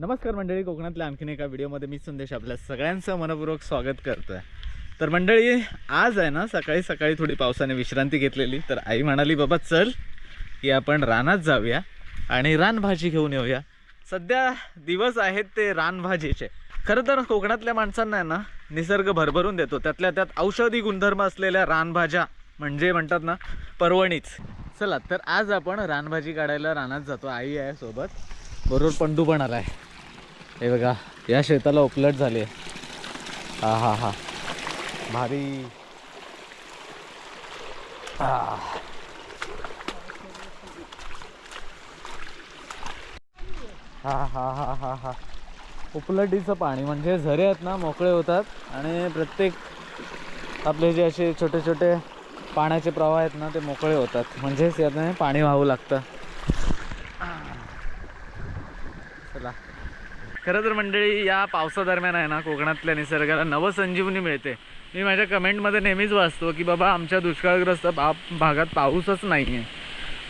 नमस्कार मंडळी कोकणातल्या आणखीन एका व्हिडिओमध्ये मी संदेश आपल्या सगळ्यांचं मनपूर्वक स्वागत करतो आहे तर मंडळी आज आहे ना सकाळी सकाळी थोडी पावसाने विश्रांती घेतलेली. तर आई म्हणाली बाबा चल की आपण रानात जाऊया आणि रानभाजी घेऊन येऊया. सध्या दिवस आहेत ते रानभाजीचे. खरं तर कोकणातल्या माणसांना आहे ना निसर्ग भरभरून देतो. त्यातल्या त्यात औषधी गुणधर्म असलेल्या रानभाज्या म्हणजे म्हणतात ना पर्वणीच. चला तर आज आपण रानभाजी काढायला रानात जातो. आई आहे सोबत. बरोबर पंडू पण आला आहे हे बघा या शेताला उपलट झाली हा हा हा. भारी. हा. हा हा हा हा उपलटीचं पाणी म्हणजे झरे आहेत ना मोकळे होतात. आणि प्रत्येक आपले जे असे छोटे छोटे पाण्याचे प्रवाह आहेत ना ते मोकळे होतात. म्हणजेच यातून पाणी वाहू लागतं. चला. खरं तर मंडळी या पावसादरम्यान आहे ना कोकणातल्या निसर्गाला नवसंजीवनी मिळते. मी माझ्या कमेंटमध्ये नेहमीच वाचतो की बाबा आमच्या दुष्काळग्रस्त बा भागात पाऊसच नाही आहे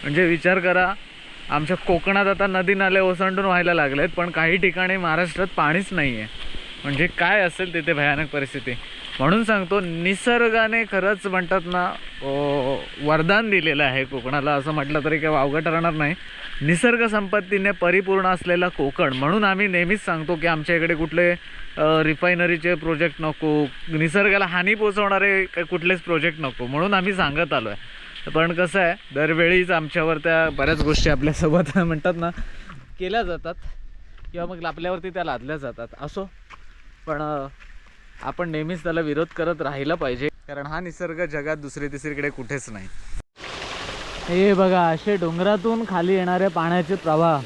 म्हणजे विचार करा आमच्या कोकणात आता नदी नाले ओसंडून व्हायला लागले आहेत पण काही ठिकाणी महाराष्ट्रात पाणीच नाही आहे म्हणजे काय असेल तिथे भयानक परिस्थिती? म्हणून सांगतो निसर्गाने खरंच म्हणतात ना वरदान दिलेलं आहे कोकणाला. असं म्हटलं तरी काही वावगं ठरणार नाही. निसर्ग संपत्तीने परिपूर्ण असलेला कोकण म्हणून आम्ही नेहमीच सांगतो की आमच्या इकडे कुठले रिफायनरीचे प्रोजेक्ट नको निसर्गाला हानी पोचवणारे कुठलेच प्रोजेक्ट नको म्हणून आम्ही सांगत आलो आहे पण कसं आहे दरवेळीच आमच्यावर त्या बऱ्याच गोष्टी आपल्यासोबत म्हणतात ना केल्या जातात. किंवा मग आपल्यावरती त्या लादल्या जातात. असो. पण आपण नेहमीच त्याला विरोध करत राहिला पाहिजे. कारण हा निसर्ग जगात दुसरी तिसरीकडे कुठेच नाही. हे बघा असे डोंगरातून खाली येणारे पाण्याचे प्रवाह.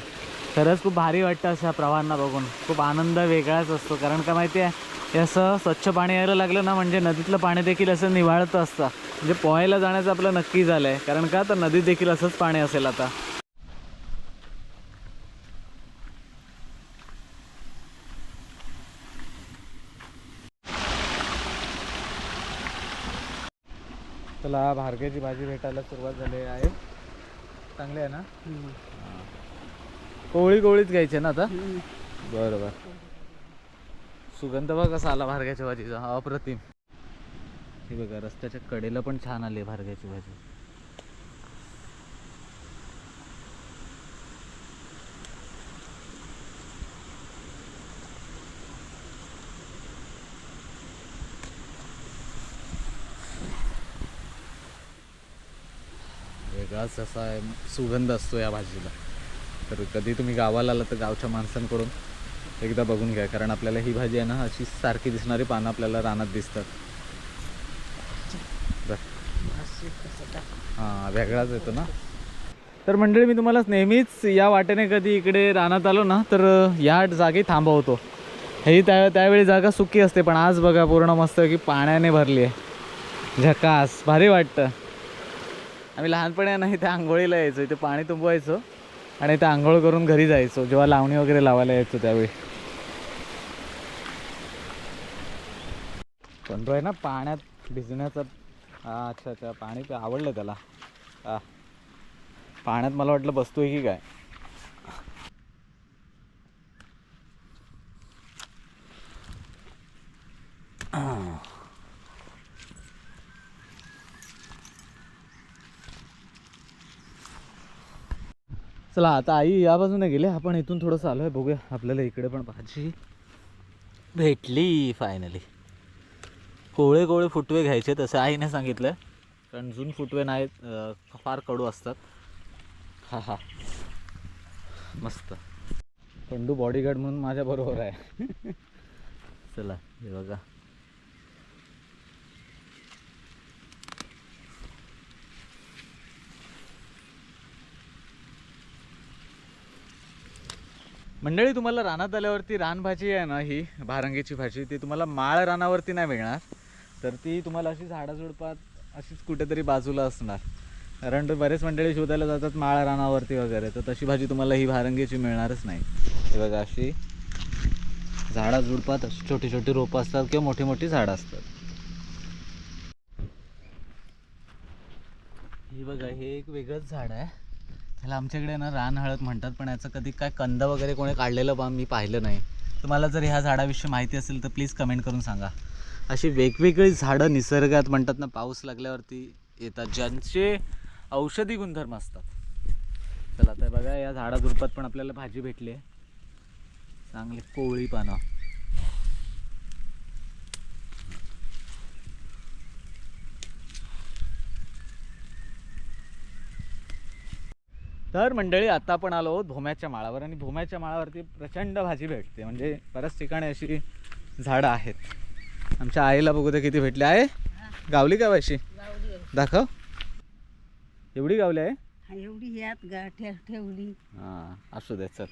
खरंच खूप भारी वाटतं अशा प्रवाहांना बघून. खूप आनंद वेगळाच असतो. कारण का माहिती आहे असं स्वच्छ पाणी यायला लागलं ना म्हणजे नदीतलं पाणी देखील असं निवाळतं असतं. म्हणजे पोहायला जाण्याचं आपलं नक्की झालं आहे कारण का तर नदीत देखील असंच पाणी असेल आता. चला भारग्याची भाजी भेटायला सुरुवात झाली आहे. चांगली आहे ना? कोवळी कोवळीच घ्यायची ना आता? बरं बरं. सुगंध बघ कसा आला भारग्याच्या भाजीचा. अप्रतिम. हे बघा रस्त्याच्या कडेला पण छान आली भारग्याची भाजी. वेगळाच असा आहे, सुगंध असतो या भाजीला. तर कधी तुम्ही गावाला आला तर गावच्या माणसांकडून एकदा बघून घ्या कारण आपल्याला ही भाजी आहे ना अशी सारखी दिसणारी पानं आपल्याला रानात दिसतात. बरं. हां वेगळाच येतो ना. तर मंडळी मी तुम्हाला नेहमीच या वाटेने कधी इकडे रानात आलो ना तर या जागी थांबवतो. ही त्या त्यावेळी जागा सुकी असते पण आज बघा पूर्ण मस्त की पाण्याने भरली आहे. झकास भारी वाटतं. आम्ही लहानपणी नाही त्या आंघोळीला यायचो इथे पाणी तुंबवायचो आणि इथे आंघोळ करून घरी जायचो जेव्हा लावणी वगैरे लावायला यायचो त्यावेळी. पण आहे ना पाण्यात भिजण्याचा अच्छा अच्छा पाणी आवडलं त्याला. पाण्यात मला वाटलं बसतोय की काय? चला आता आई या बाजूने गेले. आपण इथून थोडंसं आलो आहे बघूया. आपल्याला इकडे पण भाजी भेटली फायनली कोवळे कोवळे फुटवे घ्यायचे तसं आईने सांगितलं कारण जून फुटवे नाहीत फार कडू असतात. हा हा. मस्त. पंडू बॉडीगार्ड म्हणून माझ्या बरोबर आहे. चला हे बघा. मंडळी तुम्हाला रानात आल्यावरती रानभाजी आहे ना ही भारंगीची भाजी. ती तुम्हाला माळ रानावरती नाही मिळणार. तर ती तुम्हाला अशी झाडाझुडपात अशीच कुठेतरी बाजूला असणार. कारण बरेच मंडळी शोधायला जातात माळ रानावरती वगैरे. तर तशी भाजी तुम्हाला ही भारंगीची मिळणारच नाही. हे बघा अशी झाडाझुडपात अशी छोटी छोटी रोपं असतात किंवा मोठी मोठी झाडं असतात. ही बघा हे एक वेगळंच झाड आहे. ह्याला आमच्याकडे ना रान हळद म्हणतात पण याचं कधी काय कंद वगैरे कोणी काढलेलं बा मी पाहिलं नाही. तुम्हाला जर ह्या झाडाविषयी माहिती असेल तर प्लीज कमेंट करून सांगा. अशी वेगवेगळी झाडं निसर्गात म्हणतात ना पाऊस लागल्यावरती येतात ज्यांचे औषधी गुणधर्म असतात. चला तर बघा या झाडाझुडपात पण आपल्याला भाजी भेटली आहे. चांगली कोवळी पानं. तर मंडळी आता आपण आलो आहोत भोम्याच्या माळावर आणि भोम्याच्या माळावरती प्रचंड भाजी भेटते. म्हणजे बऱ्याच ठिकाणी अशी झाडं आहेत. आमच्या आईला बघू किती भेटली. आहे? गावली का अशी दाखव. एवढी गावली आहे? हा, एवढी यात गा ठेव ठेवली. हां असू दे चल.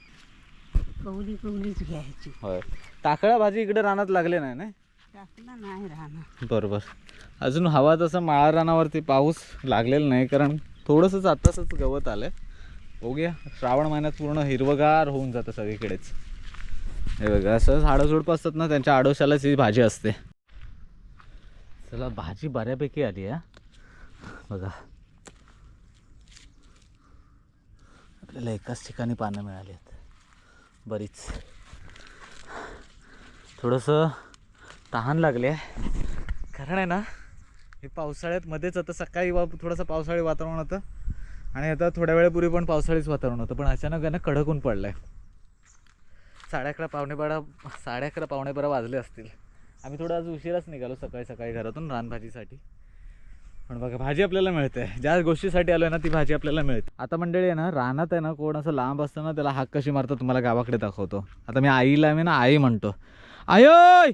कवली कवलीच घ्यायची. होय. टाकळा भाजी इकडे रानात लागले नाही ना टाकला नाही राहणार. बरोबर. अजून हवा तसं माळा रानावरती पाऊस लागलेला नाही कारण थोडंसंच आत्ताच गवत आलं आहे बघूया. श्रावण महिन्यात पूर्ण हिरवगार होऊन जातं सगळीकडेच. हे बघा असं झाडं असतात ना त्यांच्या आडोशालाच ही भाजी असते. चला भाजी बऱ्यापैकी आली आहे बघा. आपल्याला एकाच ठिकाणी पानं मिळाली आहेत. बरीच. थोडंसं तहान लागले आहे. कारण आहे ना हे पावसाळ्यात मध्येच आता सकाळी वा थोडंसं पावसाळी वातावरण होतं. आणि आता थोड्या वेळापूर्वी पण पावसाळीच वातावरण होतं पण अचानक आहे ना कडक ऊन पडलं आहे साडे अकरा पावणेबारा साडे अकरा पावणेबारा वाजले असतील. आम्ही थोडं आज उशिराच निघालो सकाळी सकाळी घरातून रानभाजीसाठी. पण बघा भाजी आपल्याला मिळते. ज्या गोष्टीसाठी आलो आहे ना ती भाजी आपल्याला मिळते. आता मंडळी आहे ना रानात आहे ना कोण असं लांब असतं ना त्याला हाक कशी मारतो तुम्हाला गावाकडे दाखवतो. आता मी आईला मी ना आई म्हणतो. आयोय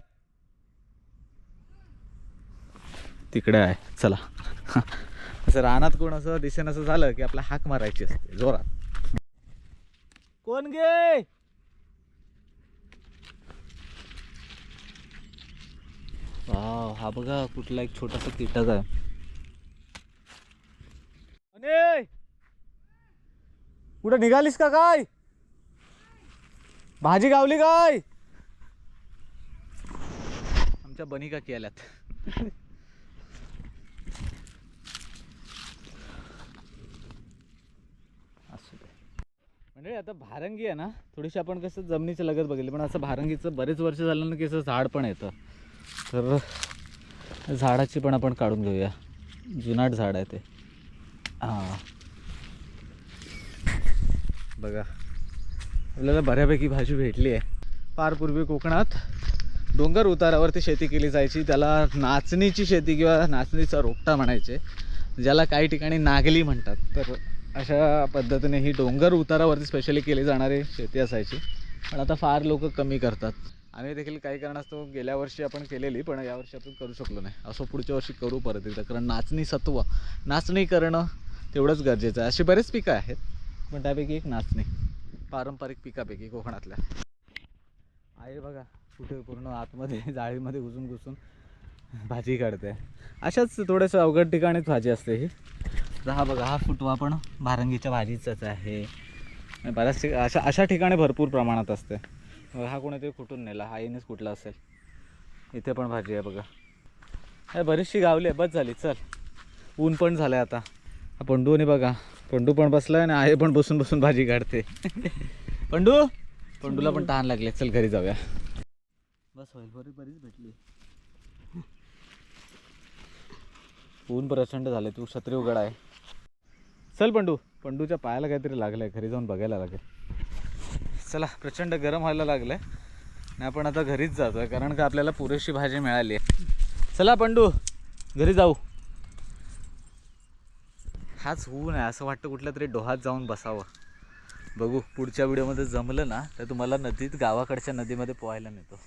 तिकडे आहे चला. असं रानात कोण असं दिसेन असं झालं की आपला हाक मारायची असते जोरात. कोण गे? हा बघा कुठला एक छोटासा कीटक आहे. अने! कुठं निघालीस का काय? भाजी गावली काय? आमच्या बनिका केल्यात असू दे म्हणजे आता भारंगी आहे ना थोडीशी आपण कसं जमिनीच्या लगत बघितली पण असं भारंगीचं बरेच वर्ष झालं ना की असं झाड पण येतं. तर झाडाची पण आपण काढून घेऊया. जुनाट झाड आहे ते. हां. बघा. आपल्याला बऱ्यापैकी भाजी भेटली आहे. फार पूर्वी कोकणात डोंगर उतारावरती शेती केली जायची त्याला नाचणीची शेती किंवा नाचणीचा रोपटा म्हणायचे ज्याला काही ठिकाणी नागली म्हणतात. तर अशा पद्धतीने ही डोंगर उतारावरती स्पेशली केली जाणारी शेती असायची. पण आता फार लोक कमी करतात. आम्ही देखील काही कारणास्तव गेल्या वर्षी आपण केलेली पण यावर्षी आपण करू शकलो नाही. असं पुढच्या वर्षी करू परत एकदा कारण नाचणी सत्व नाचणी करणं तेवढंच गरजेचं आहे. अशी बरेच पिकं आहेत पण त्यापैकी एक नाचणी. पारंपरिक पिकापैकी कोकणातल्या. आहे बघा कुठे पूर्ण आतमध्ये जाळीमध्ये घुसून घुसून भाजी काढते. अशाच थोडंसं अवघड ठिकाणीच भाजी असते ही. तर हा बघा हा फुटवा पण भारंगीच्या भाजीचाच आहे. बऱ्याच अशा अशा ठिकाणी भरपूर प्रमाणात असते. हा कोणीतरी कुठून नेला हा येणेच कुठला असेल. इथे पण भाजी आहे बघा. हे बरीचशी गावली आहे बस झाली चल. ऊन पण झालं आहे आता. हा पंडूने बघा पंडू पण बसलाय आणि आहे पण बसून बसून भाजी काढते. पंडू पंडूला पण तहान लागले चल घरी जाऊया. बस होईल बरी बरीच भेटली. ऊन प्रचंड झाले तू छत्री उघड आहे. चल पंडू. पंडूच्या पायाला काहीतरी लागलं आहे घरी जाऊन बघायला लागेल. चला प्रचंड गरम व्हायला लागलं आहे आपण आता घरीच जातोय कारण का आपल्याला पुरेशी भाजी मिळाली आहे. चला पंडू घरी जाऊ. हाच होऊ नये असं वाटतं कुठल्या तरी डोहात जाऊन बसावं. बघू पुढच्या व्हिडिओमध्ये जमलं ना तर तुम्हाला नदीत गावाकडच्या नदीमध्ये पोहायला नेतो.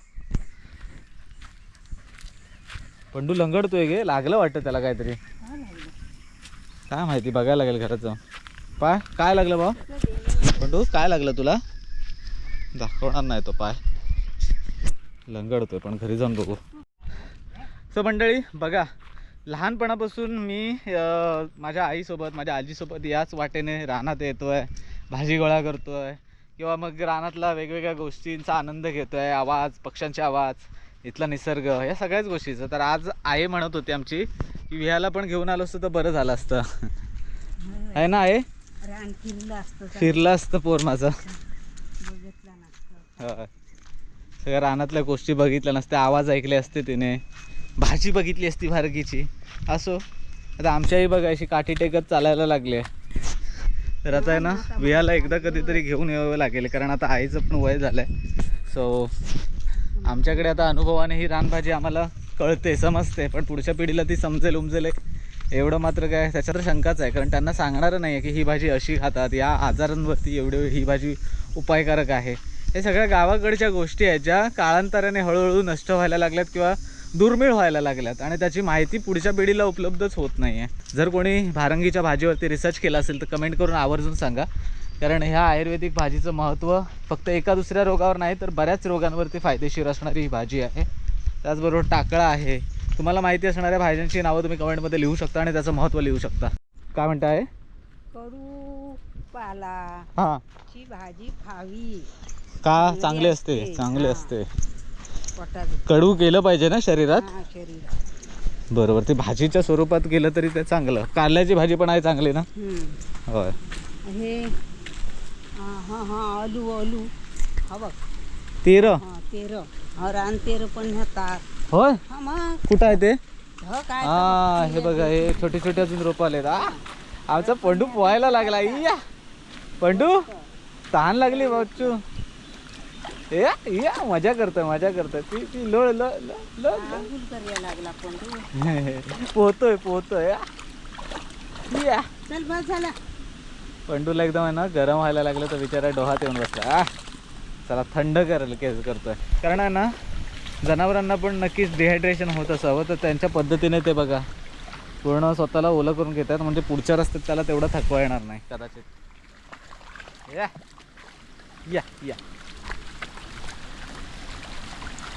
पंडू लंगडतोय गे. लागलं वाटतं त्याला काहीतरी. काय माहिती बघायला लागेल घरात जाऊन पाय काय लागलं भाऊ? पंडू काय लागलं तुला? दाखवणार नाही तो पाय. लंगडतोय पण घरी जाऊन बघू. सो मंडळी बघा लहानपणापासून मी माझ्या आईसोबत माझ्या आजीसोबत याच वाटेने रानात येतो आहे भाजी गोळा करतो आहे किंवा मग रानातला वेगवेगळ्या गोष्टींचा आनंद घेतो आहे आवाज पक्ष्यांचे आवाज. इथला निसर्ग या सगळ्याच गोष्टीचं. तर आज आई म्हणत होती आमची की विहायला पण घेऊन आलो असतं तर बरं झालं असतं. आहे ना आहे फिरलं असतं तर फिरलं असतं पोर माझं. सगळ्या रानातल्या गोष्टी बघितल्या नसत्या आवाज ऐकले असते तिने. भाजी बघितली असती भारगीची असो. आता आमच्याही बघा अशी काठी टेकत चालायला लागले. तर आता आहे ना वियाला एकदा कधीतरी घेऊन यावं लागेल कारण आता आईचं पण वय झालं आहे सो आमच्याकडे आता अनुभवाने ही रानभाजी आम्हाला कळते समजते पण पुढच्या पिढीला ती समजेल उमजेल एवढं मात्र काय त्याच्यात तर शंकाच आहे कारण त्यांना सांगणारं नाही आहे की ही भाजी अशी खातात या आजारांवरती एवढी ही भाजी उपायकारक आहे. हे सगळ्या गावाकडच्या गोष्टी आहेत ज्या काळांतराने हळूहळू नष्ट व्हायला लागल्यात किंवा दुर्मिळ व्हायला लागल्यात आणि त्याची माहिती पुढच्या पिढीला उपलब्धच होत नाही आहे जर कोणी भारंगीच्या भाजीवरती रिसर्च केला असेल तर कमेंट करून आवर्जून सांगा. कारण ह्या आयुर्वेदिक भाजीचं महत्त्व फक्त एका दुसऱ्या रोगावर नाही तर बऱ्याच रोगांवरती फायदेशीर असणारी ही भाजी आहे. त्याचबरोबर टाकळा आहे. तुम्हाला माहिती असणाऱ्या भाज्यांची नावं तुम्ही कमेंटमध्ये लिहू शकता आणि त्याचं महत्त्व लिहू शकता. काय पाला. हां. ची भाजी खावी का? चांगले असते चांगले. असते. पोटात. कडू केलं पाहिजे ना शरीरात? बरोबर ते भाजीच्या स्वरूपात केलं तरी ते चांगलं. कारल्याची भाजी पण आहे चांगली ना. होय. हे हा हा हा आलू आलू हा बघ. तीर? हा तेर. हा रान तेर पण होय हा मग. कुठं आहे ते? ह काय हा हे बघा हे छोटे छोटे अजून रोप आलेत. आ आमचा पंडू पोहायला लागला. इया. पंडू तहान लागली बच्चू या या मजा करतोय मजा करतोय. ती ती लोळ ल ल ल आंघोळ करायला लागला पोहतोय पोहतोय या. या चल बस झाला. पंडूला एकदम आहे ना गरम व्हायला लागलं तर बिचारा डोहात येऊन बसला. आ चला थंड करायला केस करतोय. कारण आहे ना जनावरांना पण नक्कीच डिहायड्रेशन होत असावं तर त्यांच्या पद्धतीने ते बघा. पूर्ण स्वतःला ओलं करून घेतात म्हणजे पुढच्या रस्त्यात त्याला तेवढा थकवा येणार नाही. कदाचित. या. या या.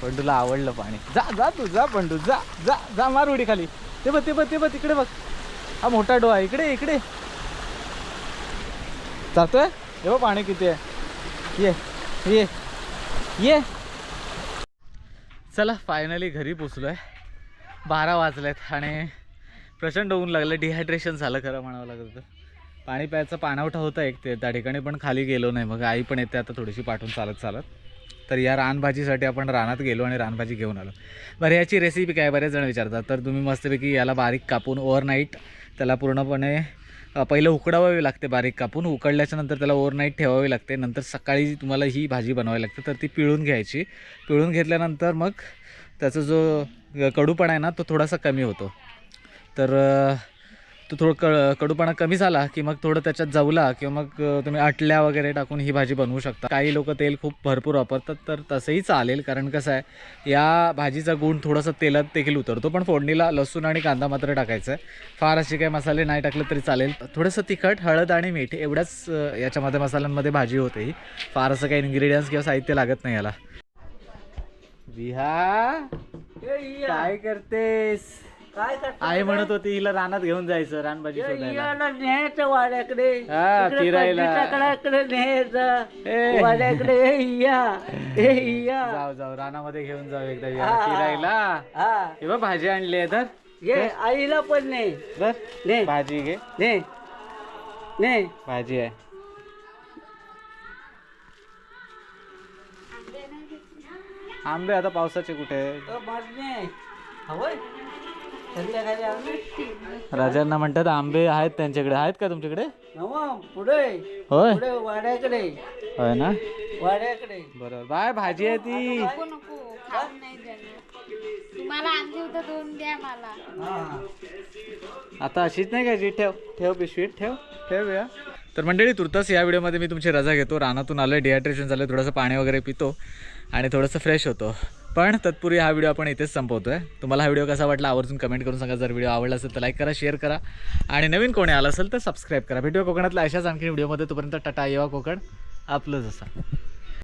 पंडूला आवडलं पाणी. जा जा तू जा पंडू जा जा जा मार उडी खाली. ते बघ ते बघ ते बघ तिकडे बघ. हा मोठा डोहा इकडे इकडे. जातोय? हे पाणी किती आहे. ये ये ये. चला फायनली घरी पोचलो आहे बारा वाजलेत आणि प्रचंड ऊन लागलं डिहायड्रेशन झालं खरं म्हणावं लागलं तर. पाणी प्यायचा पाणवठा होता एक ते त्या ठिकाणी पण खाली गेलो नाही. मग आई पण येते आता थोडीशी पाठवून चालत चालत. तर या रानभाजीसाठी आपण रानात गेलो आणि रानभाजी घेऊन आलो. बरं याची रेसिपी काय? बरेच जण विचारतात. तर तुम्ही मस्तपैकी याला बारीक कापून ओव्हरनाईट त्याला पूर्णपणे पहिलं उकडावावे लागते बारीक कापून. उकडल्याच्या नंतर त्याला ओव्हरनाईट ठेवावी लागते. नंतर सकाळी तुम्हाला ही भाजी बनवावी लागते. तर ती पिळून घ्यायची. पिळून घेतल्यानंतर मग त्याचा जो कडूपणा आहे ना तो थोडासा कमी होतो. तर तो थोडं क कडूपणा कमी झाला की मग थोडं त्याच्यात जवला किंवा मग तुम्ही अटल्या वगैरे टाकून ही भाजी बनवू शकता. काही लोक तेल खूप भरपूर वापरतात तर तसंही चालेल. कारण कसं आहे या भाजीचा गुण थोडासा तेलात देखील उतरतो पण फोडणीला लसूण आणि कांदा मात्र टाकायचा आहे. फार असे काही मसाले नाही टाकले तरी चालेल. थोडंसं तिखट हळद आणि मीठ एवढ्याच याच्यामध्ये मसाल्यांमध्ये भाजी होते ही. फार असं काही इन्ग्रेडियंट्स किंवा साहित्य लागत नाही याला. विहा काय करतेस? काय आई म्हणत होती हिला रानात घेऊन जायचं रानभाजी शोधायला. न्यायचं वाड्याकडे. हा, इकडे फिरायला. न्यायचं. ए. वाड्याकडे हे या हे या. जाऊ जाऊ रानामध्ये घेऊन जाऊ एकदा फिरायला हा हे. बघ भाजी आणली आहे तर. ये आईला पण नाही ने भाजी घे. ने ने भाजी आहे. आंबे आता पावसाचे कुठे? मरणे हवंय संध्याकाळी आम्ही राजांना म्हणतात आंबे आहेत त्यांच्याकडे. आहेत का तुमच्याकडे? पुढे. होय. वाड्याकडे. होय ना? वाड्याकडे. बरोबर. बाय भाजी आहे ती. नको नको. खाऊन नाही देणार. तुम्हाला आणली होतं दोन द्या मला. हा. आता अशीच नाही घ्यायची ठेव ठेव पिशवीत ठेव ठेव या तर मंडळी तुर्तास या व्हिडिओमध्ये मी तुमची रजा घेतो. रानातून आलं डिहायड्रेशन झालं थोडंसं पाणी वगैरे पितो आणि थोडंसं फ्रेश होतो. पण तत्पूर्वी हा व्हिडिओ आपण इथेच संपवतो आहे तुम्हाला हा व्हिडिओ कसा वाटला आवर्जून कमेंट करून सांगा. जर व्हिडिओ आवडला असेल तर लाईक करा शेअर करा. आणि नवीन कोणी आला असेल तर सबस्क्राईब करा. व्हिडिओ कोकणातल्या अशाच आणखी व्हिडिओमध्ये. तोपर्यंत टाटा येवा कोकण. आपलंच असा